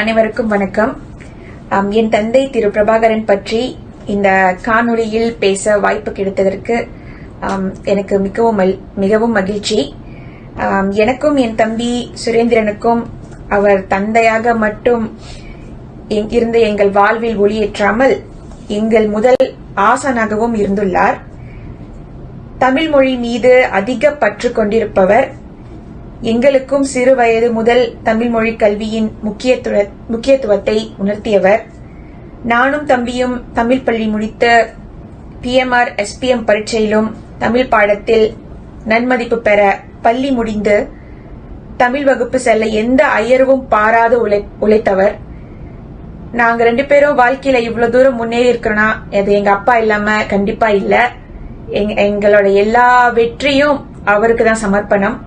அனைவருக்கும் வணக்கம். என் தந்தை திரு பிரபாகரன் பற்றி இந்த காணொளியில் பேச வாய்ப்பு கிடைத்ததற்கு எனக்கு மிகவும் மிகவும் மகிழ்ச்சி. எனக்கும் என் தம்பி சுரேந்திரனுக்கும் அவர் தந்தையாக மட்டும் இருந்து எங்கள் வாழ்வில் ஒளியேற்றாமல் எங்கள் முதல் ஆசானாகவும் இருந்துள்ளார். தமிழ் மொழி மீது அதிக பற்று கொண்டிருப்பவர் எங்களுக்கும் சிறு வயது முதல் தமிழ் மொழி கல்வியின் முக்கியத்துவ முக்கியத்துவத்தை உணர்த்தியவர். நானும் தம்பியும் தமிழ் பள்ளி முடித்த பிஎம்ஆர் எஸ்பிஎம் பரீட்சையிலும் தமிழ் பாடத்தில் நன்மதிப்பு பெற பள்ளி முடிந்து தமிழ் வகுப்பு செல்ல எந்த ஐயர்வும் பாராது உழை உழைத்தவர். நாங்க ரெண்டு பேரும் வாழ்க்கையில இவ்வளவு தூரம் முன்னேறி இருக்கிறோம்னா அது எங்க அப்பா இல்லாம கண்டிப்பா இல்ல. எங்களோட எல்லா வெற்றியும் அவருக்கு தான் சமர்ப்பணம்.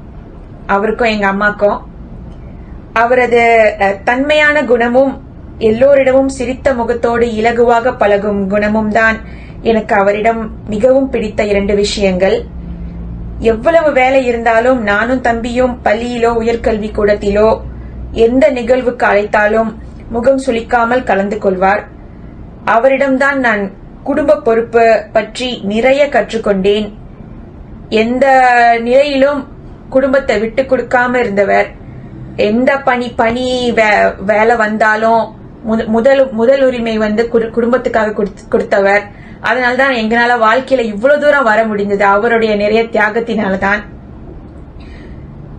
அவருக்கும் எங்க அம்மாக்கும் அவரது தன்மையான குணமும் எல்லோரிடமும் சிரித்த முகத்தோடு இலகுவாக பழகும் குணமும் தான் எனக்கு அவரிடம் மிகவும் பிடித்த இரண்டு விஷயங்கள். எவ்வளவு வேலை இருந்தாலும் நானும் தம்பியும் பள்ளியிலோ உயர்கல்வி கூடத்திலோ எந்த நிகழ்வுக்கு அழைத்தாலும் முகம் சுளிக்காமல் கலந்து கொள்வார். அவரிடம்தான் நான் குடும்ப பொறுப்பு பற்றி நிறைய கற்றுக்கொண்டேன். எந்த நிலையிலும் குடும்பத்தை விட்டு கொடுக்காம இருந்தவர். எந்த பணி பணி வே- வேலை வந்தாலும் முத- முதல் முதல் உரிமை வந்து குடும்பத்துக்காக கொடுத்தவர். அதனால தான் எங்களால வாழ்க்கையில இவ்வளவு தூரம் வர முடிந்தது. அவருடைய நிறைய தியாகத்தினாலதான்.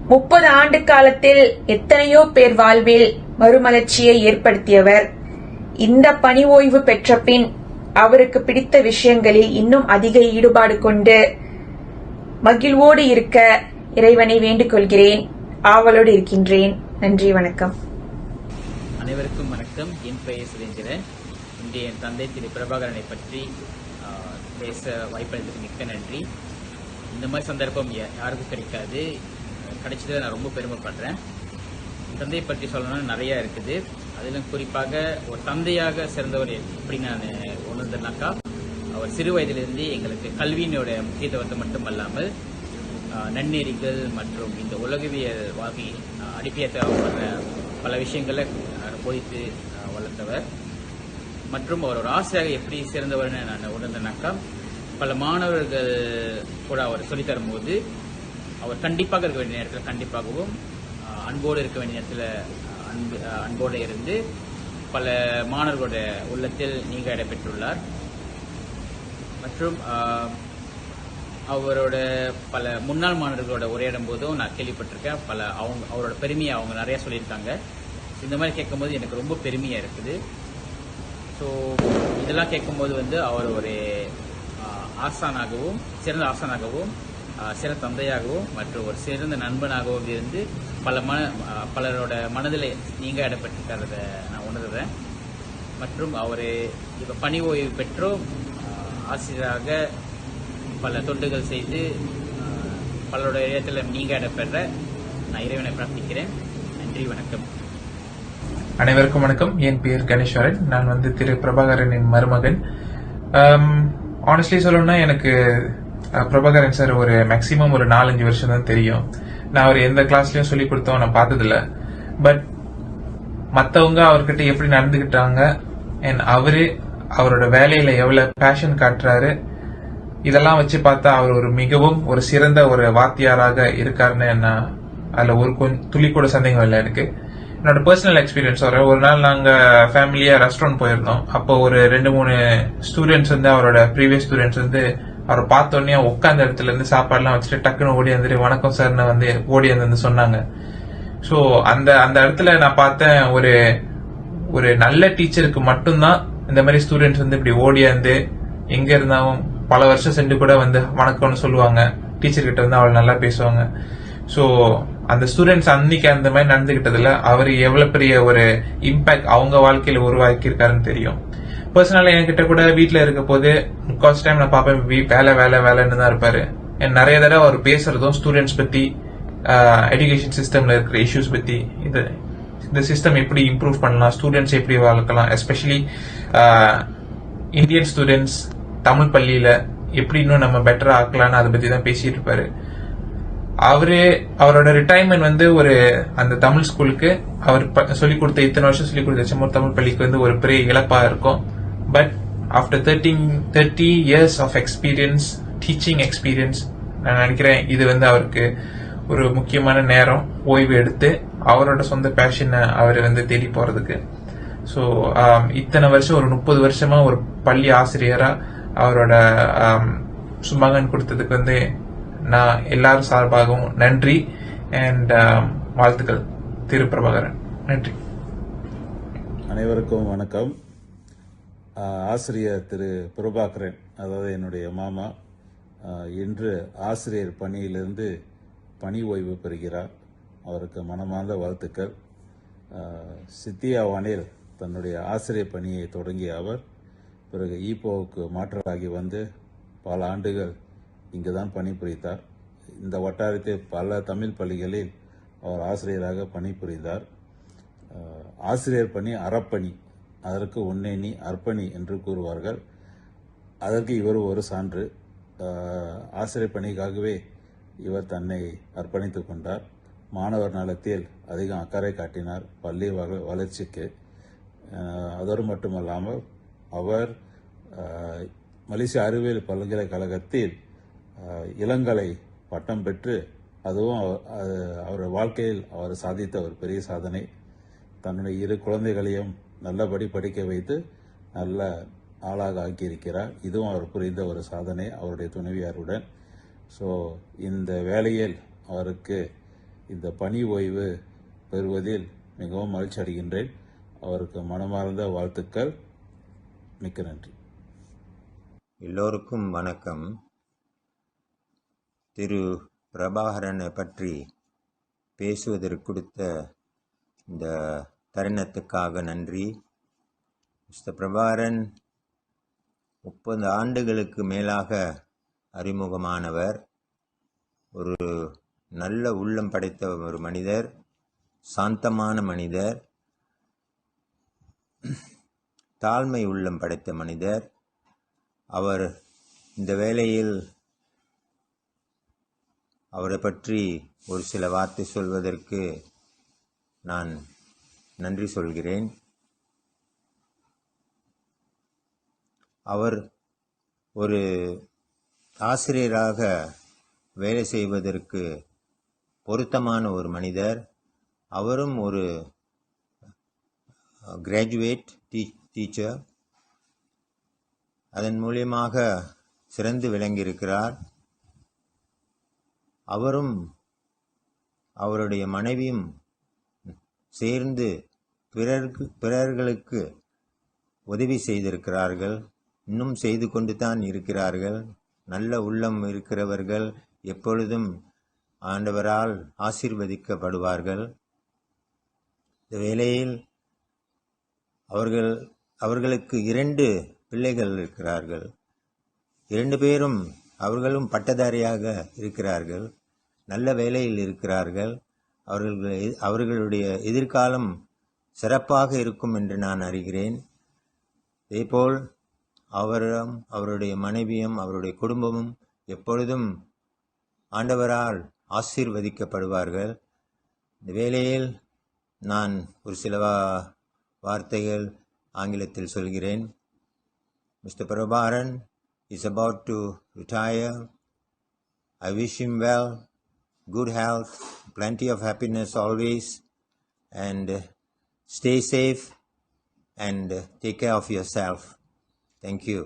முப்பது ஆண்டு காலத்தில் எத்தனையோ பேர் வாழ்வில் மறுமலர்ச்சியை ஏற்படுத்தியவர். இந்த பணி ஓய்வு பெற்ற பின் அவருக்கு பிடித்த விஷயங்களில் இன்னும் அதிக ஈடுபாடு கொண்டு மகிழ்வோடு இருக்க இறைவனை வேண்டிக் கொள்கிறேன் ஆவலோடு இருக்கின்றேன். நன்றி வணக்கம். அனைவருக்கும் வணக்கம். என் பெயர் சுரேந்திரன் இன்று என் தந்தை திரு பிரபாகரனை பற்றி பேச வாய்ப்பளித்ததுக்கு மிக்க நன்றி. இந்த மாதிரி சந்தர்ப்பம் யாருக்கும் கிடைக்காது. கிடைச்சதை நான் ரொம்ப பெருமைப்படுறேன். என் தந்தையை பற்றி சொல்லணும்னா நிறைய இருக்குது. அதிலும் குறிப்பாக ஒரு தந்தையாக சிறந்தவர் எப்படி நான் உணர்ந்தேன்னாக்கா அவர் சிறு வயதிலிருந்து எங்களுக்கு கல்வியினுடைய முக்கியத்துவத்தை மட்டும் அல்லாமல் நன்னெறிகள் மற்றும் இந்த உலகவியல் வாகி ஆஹ் தேவைப்படுற பல விஷயங்களை போதித்து வளர்த்தவர். மற்றும் அவர் ஒரு ஆசிரியராக எப்படி சிறந்தவர்னு நான் உணர்ந்தேனாக்கா பல மாணவர்கள் கூட அவர் சொல்லித் தரும்போது அவர் கண்டிப்பாக இருக்க வேண்டிய நேரத்தில் கண்டிப்பாகவும் அன்போடு இருக்க வேண்டிய நேரத்தில் அன்பு அன்போடு இருந்து பல மாணவர்களோட உள்ளத்தில் நீங்க இடம்பெற்றுள்ளார் மற்றும் அவரோட பல முன்னாள் மாணவர்களோட உரையாடும் போதும் நான் கேள்விப்பட்டிருக்கேன். பல அவங்க அவரோட பெருமையை அவங்க நிறைய சொல்லியிருக்காங்க. இந்த மாதிரி கேட்கும்போது எனக்கு ரொம்ப பெருமையா இருக்குது. ஸோ இதெல்லாம் கேட்கும்போது வந்து அவர் ஒரு ஆசானாகவும் சிறந்த ஆசானாகவும் சிறந்த தந்தையாகவும் மற்றும் ஒரு சிறந்த நண்பனாகவும் இருந்து பல மன பலரோட மனதில் நீங்க இடம்பெற்றிருக்கிறத நான் உணர்கிறேன் மற்றும் அவர் இப்போ பணி ஓய்வு பெற்றும் ஆசிரியராக பல தொண்டுகள் செய்து பலருடைய இடத்துல நீங்க இடம்பெற நான் இறைவனை பிரார்த்திக்கிறேன். நன்றி வணக்கம். அனைவருக்கும் வணக்கம். என் பெயர் கணேஸ்வரன். நான் வந்து திரு பிரபாகரனின் மருமகன். ஆனஸ்ட்லி சொல்லணும்னா எனக்கு பிரபாகரன் சார் ஒரு மேக்சிமம் ஒரு நாலஞ்சு வருஷம் தான் தெரியும். நான் அவர் எந்த கிளாஸ்லயும் சொல்லி கொடுத்தோம் நான் பார்த்ததில்ல. பட் மற்றவங்க அவர்கிட்ட எப்படி நடந்துக்கிட்டாங்க அண்ட் அவரு அவரோட வேலையில எவ்வளவு பேஷன் காட்டுறாரு இதெல்லாம் வச்சு பார்த்தா அவர் ஒரு மிகவும் ஒரு சிறந்த ஒரு வாத்தியாராக இருக்காருன்னு நான் அதில் ஒரு கொஞ்சம் துளி கூட சந்தேகம் இல்லை எனக்கு. என்னோட பர்சனல் எக்ஸ்பீரியன்ஸ் வர ஒரு நாள் நாங்கள் ஃபேமிலியாக ரெஸ்டாரண்ட் போயிருந்தோம். அப்போ ஒரு ரெண்டு மூணு ஸ்டூடெண்ட்ஸ் வந்து அவரோட ப்ரீவியஸ் ஸ்டூடெண்ட்ஸ் வந்து அவரை பார்த்தோன்னே உட்காந்த இடத்துல இருந்து சாப்பாடுலாம் வச்சுட்டு டக்குன்னு ஓடி வந்துட்டு வணக்கம் சார்னு வந்து ஓடி வந்து சொன்னாங்க. ஸோ அந்த அந்த இடத்துல நான் பார்த்தேன் ஒரு ஒரு நல்ல டீச்சருக்கு மட்டும்தான் இந்த மாதிரி ஸ்டூடெண்ட்ஸ் வந்து இப்படி ஓடியாந்து எங்க இருந்தாலும் பல வருஷம் சென்று கூட வந்து வணக்கம்னு சொல்லுவாங்க. டீச்சர் கிட்ட வந்து அவள் நல்லா பேசுவாங்க. ஸோ அந்த ஸ்டூடெண்ட்ஸ் அன்னைக்கு அந்த மாதிரி நடந்துகிட்டதுல அவர் எவ்வளவு பெரிய ஒரு இம்பாக்ட் அவங்க வாழ்க்கையில உருவாக்கியிருக்காருன்னு தெரியும். பர்சனலாக என்கிட்ட கூட வீட்டில் இருக்க போது முக்கால் டைம் நான் பார்ப்பேன் வேலை வேலை வேலைன்னு தான் இருப்பாரு. என் நிறைய தடவை அவர் பேசுறதும் ஸ்டூடெண்ட்ஸ் பத்தி எஜுகேஷன் சிஸ்டம்ல இருக்கிற இஷ்யூஸ் பத்தி இது இந்த சிஸ்டம் எப்படி இம்ப்ரூவ் பண்ணலாம் ஸ்டூடெண்ட்ஸ் எப்படி வளர்க்கலாம் எஸ்பெஷலி இந்தியன் ஸ்டூடெண்ட்ஸ் தமிழ் பள்ளியில எப்படி இன்னும் நம்ம பெட்டரா ஆக்கலாம்னு அதை பத்தி தான் பேசிட்டு இருப்பாரு. அவரே அவரோட ரிட்டையர்மெண்ட் வந்து ஒரு அந்த தமிழ் ஸ்கூலுக்கு அவர் சொல்லி கொடுத்த இத்தனை வருஷம் சொல்லிக் கொடுத்த செம்மூர் தமிழ் பள்ளிக்கு வந்து ஒரு பெரிய இழப்பா இருக்கும். But after thirteen thirty years of experience teaching experience நான் நினைக்கிறேன் இது வந்து அவருக்கு ஒரு முக்கியமான நேரம் ஓய்வு எடுத்து அவரோட சொந்த பேஷனை அவர் வந்து தேடி போறதுக்கு. ஸோ இத்தனை வருஷம் ஒரு முப்பது வருஷமா ஒரு பள்ளி ஆசிரியரா அவரோட சுமகன் கொடுத்ததுக்கு வந்து நான் எல்லாரும் சார்பாகவும் நன்றி. அண்ட் வாழ்த்துக்கள் திரு பிரபாகரன் நன்றி. அனைவருக்கும் வணக்கம். ஆசிரியர் திரு பிரபாகரன் அதாவது என்னுடைய மாமா இன்று ஆசிரியர் பணியிலிருந்து பணி ஓய்வு பெறுகிறார். அவருக்கு மனமார்ந்த வாழ்த்துக்கள். சித்தியா வானில் தன்னுடைய ஆசிரியர் பணியை தொடங்கிய அவர் பிறகு ஈப்போவுக்கு மாற்றலாகி வந்து பல ஆண்டுகள் இங்கு தான் பணிபுரித்தார் இந்த வட்டாரத்தில் பல தமிழ் பள்ளிகளில் அவர் ஆசிரியராக பணிபுரிந்தார். ஆசிரியர் பணி அறப்பணி அதற்கு உன்னேணி அர்ப்பணி என்று கூறுவார்கள். அதற்கு இவர் ஒரு சான்று. ஆசிரியர் பணிக்காகவே இவர் தன்னை அர்ப்பணித்து கொண்டார். மாணவர் நலத்தில் அதிகம் அக்கறை காட்டினார். பள்ளி வள- வளர்ச்சிக்கு. அதோடு மட்டுமல்லாமல் அவர் மலேசிய அறிவியல் பல்கலைக்கழகத்தில் இளங்கலை பட்டம் பெற்று அதுவும் அவர் வாழ்க்கையில் அவர் சாதித்த ஒரு பெரிய சாதனை. தன்னுடைய இரு குழந்தைகளையும் நல்லபடி படிக்க வைத்து நல்ல ஆளாக ஆக்கியிருக்கிறார். இதுவும் அவர் புரிந்த ஒரு சாதனை அவருடைய துணைவியாருடன். ஸோ இந்த வேலையில் அவருக்கு இந்த பணி ஓய்வு பெறுவதில் மிகவும் மகிழ்ச்சி அடைகின்றேன் அவருக்கு மனமார்ந்த வாழ்த்துக்கள். மிக்க நன்றி. எல்லோருக்கும் வணக்கம். திரு பிரபாகரனை பற்றி பேசுவதற்கு கொடுத்த இந்த தருணத்துக்காக நன்றி. மிஸ்டர் பிரபாகரன் முப்பது ஆண்டுகளுக்கு மேலாக அறிமுகமானவர். ஒரு நல்ல உள்ளம் படைத்த ஒரு மனிதர் சாந்தமான மனிதர். தாழ்மை உள்ளம் படைத்த மனிதர். அவர் இந்த வேளையில் அவரை பற்றி ஒரு சில வார்த்தை சொல்வதற்கு நான் நன்றி சொல்கிறேன். அவர் ஒரு ஆசிரியராக வேலை செய்வதற்கு பொருத்தமான ஒரு மனிதர். அவரும் ஒரு கிராஜுவேட் டீ டீச்சர் அதன் மூலியமாக சிறந்து விளங்கியிருக்கிறார். அவரும் அவருடைய மனைவியும் சேர்ந்து பிறருக்கு பிறர்களுக்கு உதவி செய்திருக்கிறார்கள். இன்னும் செய்து கொண்டு தான் இருக்கிறார்கள். நல்ல உள்ளம் இருக்கிறவர்கள் எப்பொழுதும் ஆண்டவரால் ஆசீர்வதிக்கப்படுவார்கள். இந்த வேளையில் அவர்கள் அவர்களுக்கு இரண்டு பிள்ளைகள் இருக்கிறார்கள். இரண்டு பேரும் அவர்களும் பட்டதாரியாக இருக்கிறார்கள். நல்ல வேலையில் இருக்கிறார்கள். அவர்கள் அவர்களுடைய எதிர்காலம் சிறப்பாக இருக்கும் என்று நான் அறிகிறேன். இதேபோல் அவரும் அவருடைய மனைவியும் அவருடைய குடும்பமும் எப்பொழுதும் ஆண்டவரால் ஆசீர்வதிக்கப்படுவார்கள். இந்த வேலையில் நான் ஒரு சில வார்த்தைகள் ஆங்கிலத்தில் சொல்கிறேன் Mr. Prabharan is about to retire. I wish him well, good health, plenty of happiness always, and uh, stay safe and uh, take care of yourself. Thank you.